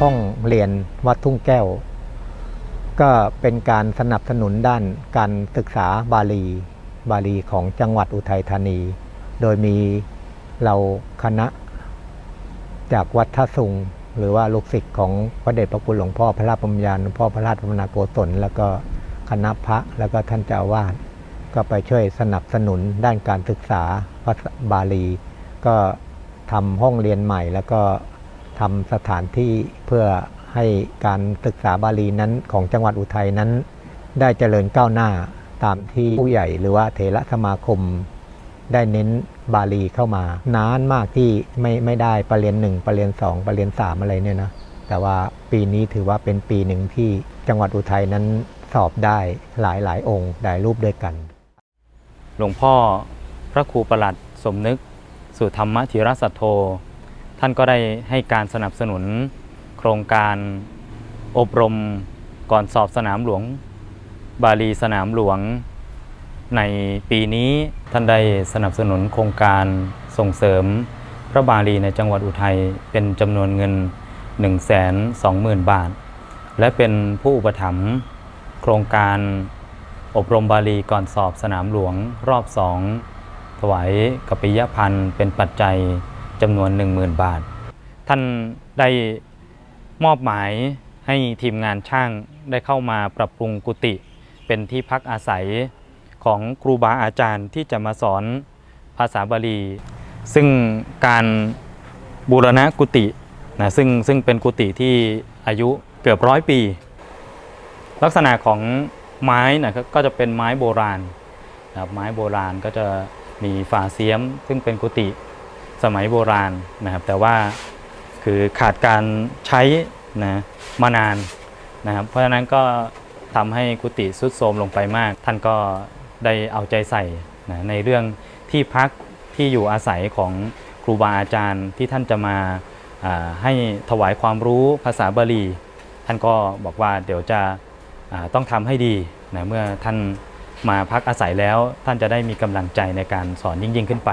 ห้องเรียนวัดทุ่งแก้ว ก็เป็นการสนับสนุนด้านการศึกษาบาลี บาลีของจังหวัดอุทัยธานี โดยมีเราคณะจากวัดท่าสุง หรือว่าลูกศิษย์ของพระเดชพระคุณหลวงพ่อพระราชปัญญาหลวงพ่อพระราชพมนาโกศลแล้วก็คณะพระแล้วก็ท่านเจ้าวาสก็ไปช่วยสนับสนุนด้านการศึกษาภาษาบาลี ก็ทำห้องเรียนใหม่แล้วก็ ทำสถานที่เพื่อให้การศึกษาบาลีนั้นของจังหวัดอุทัยนั้น ได้เจริญก้าวหน้าตามที่ผู้ใหญ่หรือว่าเถระสมาคม ได้เน้นบาลีเข้ามานานมากที่ไม่ไม่ได้ประเรียนหนึ่งประเรียนสองประเรียนสามอะไรเนี่ยนะแต่ว่าปีนี้ถือว่าเป็นปีหนึ่งที่จังหวัดอุทัยนั้นสอบได้หลายหลายองค์หลายรูปด้วยกัน หลวงพ่อพระครูประหลัดสมนึก สุธรรมธีรสัทโธ ท่านก็ได้ให้การสนับสนุนโครงการอบรมก่อนสอบสนามหลวง บาลีสนามหลวง ในปีนี้ท่านได้สนับสนุนโครงการส่งเสริมพระบาลีในจังหวัดอุทัยเป็นจำนวนเงิน 120,000 บาท และเป็นผู้อุปถัมภ์โครงการอบรมบาลีก่อนสอบสนามหลวงรอบสองถวายกัปปิยพันธ์เป็นปัจจัย จำนวน 10,000 บาท ท่านได้มอบหมายให้ทีมงานช่างได้เข้ามาปรับปรุงกุฏิเป็นที่พักอาศัยของครูบาอาจารย์ที่จะมาสอนภาษาบาลี ซึ่งการบูรณะกุฏินะซึ่งซึ่งเป็นกุฏิที่อายุเกือบร้อยปี ลักษณะของไม้นะครับก็จะเป็นไม้โบราณนะครับไม้โบราณก็จะมีฝาเสียม ซึ่งเป็นกุฏิ สมัยโบราณนะครับ แต่ว่าคือขาดการใช้นะมานานนะครับ เพราะฉะนั้นก็ทำให้กุฏิสุดโทรมลงไปมาก ท่านก็ได้เอาใจใส่นะในเรื่องที่พักที่อยู่อาศัยของครูบาอาจารย์ที่ท่านจะมาให้ถวายความรู้ภาษาบาลี ท่านก็บอกว่าเดี๋ยวจะต้องทำให้ดีนะเมื่อท่านมาพักอาศัยแล้วท่านจะได้มีกำลังใจในการสอนยิ่งยิ่งขึ้นไป